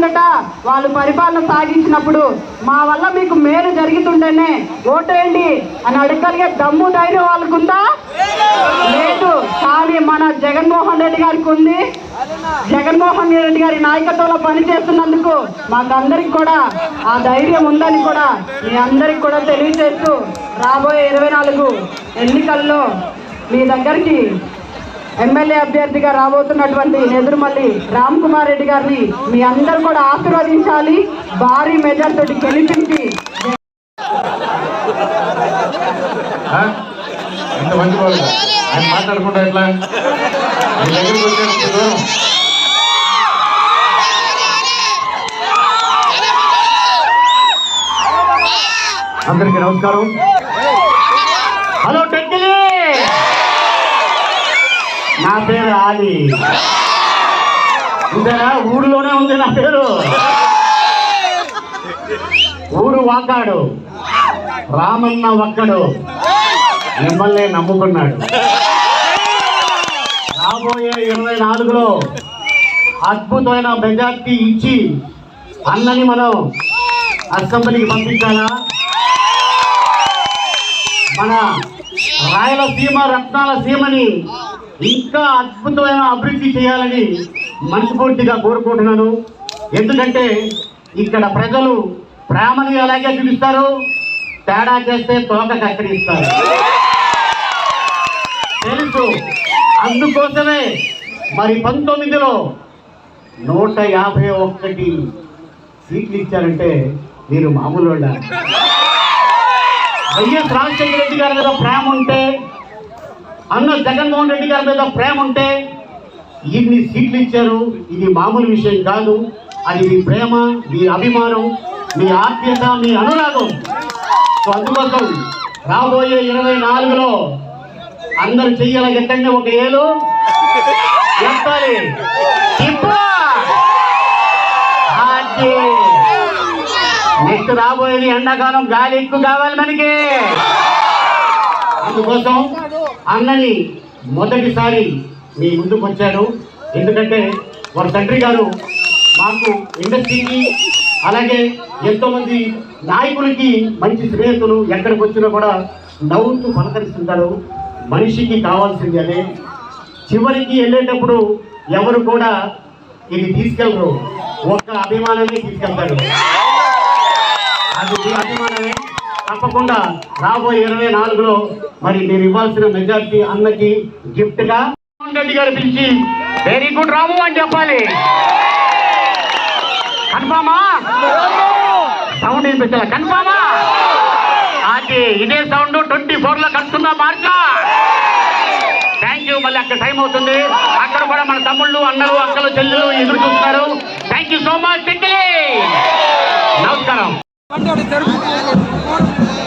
కిందట వాళ్ళు పరిపాలన సాగించినప్పుడు మా వల్ల మీకు మేలు జరుగుతుంటేనే ఓటేయండి. అని అడగలిగే దమ్ము ధైర్యం వాళ్ళకుందా? లేదు. కానీ మన జగన్మోహన్ రెడ్డి గారికి ఉంది. జగన్మోహన్ రెడ్డి గారి నాయకత్వంలో పనిచేస్తున్నందుకు మాకందరికి కూడా ఆ ధైర్యం ఉందని కూడా మీ అందరికి కూడా తెలియజేస్తూ రాబోయే ఇరవై నాలుగు ఎన్నికల్లో మీ దగ్గరికి ఎమ్మెల్యే అభ్యర్థిగా రాబోతున్నటువంటి నెదురుమల్లి రామ్ కుమార్ రెడ్డి గారిని మీ అందరూ కూడా ఆశీర్వదించాలి. భారీ మెజార్టీ గెలిపించి ఆ? ఆయన మాట్లాడుకుంటా ఎట్లా? దగ్గరికి అందరికీ నమస్కారం. హలో టెక్కిలి! నా పేరు ఆలి ఇంతేనా ఊరిలోనే ఉంది నా పేరు. ఊరు వాకాడు రామన్న ఒక్కడు మిమ్మల్ని నమ్ముకున్నాడు. రాబోయే ఇరవై నాలుగులో అద్భుతమైన మెజార్టీ ఇచ్చి అన్నని మనం అసెంబ్లీకి పంపించాలా? మన రాయలసీమ రత్నాల సీమని ఇంకా అద్భుతమైన అభివృద్ధి చేయాలని మనస్ఫూర్తిగా కోరుకుంటున్నాను. ఎందుకంటే ఇక్కడ ప్రజలు ప్రేమని అలాగే చూపిస్తారు తేడా చేస్తే తోక కత్తిరిస్తారు. తెలుసు అందుకోసమే మరి పంతొమ్మిదిలో నూట యాభై ఒక్కటి సీట్లు ఇచ్చారంటే మీరు మామూలు వాళ్ళ వైఎస్ రాజశేఖర రెడ్డి గారి మీద ప్రేమ ఉంటే అన్న జగన్మోహన్ రెడ్డి గారి మీద ప్రేమ ఉంటే ఇన్ని సీట్లు ఇచ్చారు. ఇది మామూలు విషయం కాదు. అది మీ ప్రేమ మీ అభిమానం మీ ఆత్మీయత మీ అనురాగం. సో అందుకోసం రాబోయే ఇరవై నాలుగులో అందరు చెయ్యాల ఎట్టండి ఒక ఏలు. ఎత్తాలి నెక్స్ట్ రాబోయేది ఎండాకాలం గాలి ఎక్కువ కావాలి మనకి. అందుకోసం అన్నని మొదటిసారి మీ ముందుకు వచ్చాను ఎందుకంటే వారి తండ్రి గారు మాకు ఇండస్ట్రీకి అలాగే ఎంతోమంది నాయకులకి మంచి స్నేహితులు ఎక్కడికి వచ్చినా కూడా నవ్వుతూ పలకరిస్తుంటారు. మనిషికి కావాల్సింది అదే. చివరికి వెళ్ళేటప్పుడు ఎవరు కూడా ఇది తీసుకెళ్ళరు. ఒక్క అభిమానమే తీసుకెళ్తారు. అది అభిమానమే. తప్పకుండా రాబోయే ఇరవై నాలుగులో మరి మీరు ఇవ్వాల్సిన మెజార్టీ అన్నకి గిఫ్ట్గా రెడ్డి గారు పిలిచి వెరీ గుడ్ రాము అని చెప్పాలి. కన్ఫామా సౌండ్ వినిపించాలి కన్ఫామా అది ఇదే సౌండ్ ట్వంటీ ఫోర్లో కలుస్తుందా మార్చా? థ్యాంక్ యూ మళ్ళీ అక్కడ టైం అవుతుంది. అక్కడ కూడా మన తమ్ముళ్ళు అన్నలు అక్కలు చెల్లెలు ఎదురు చూస్తున్నారు. Thank you so much ¡Vamos! ¡Vamos!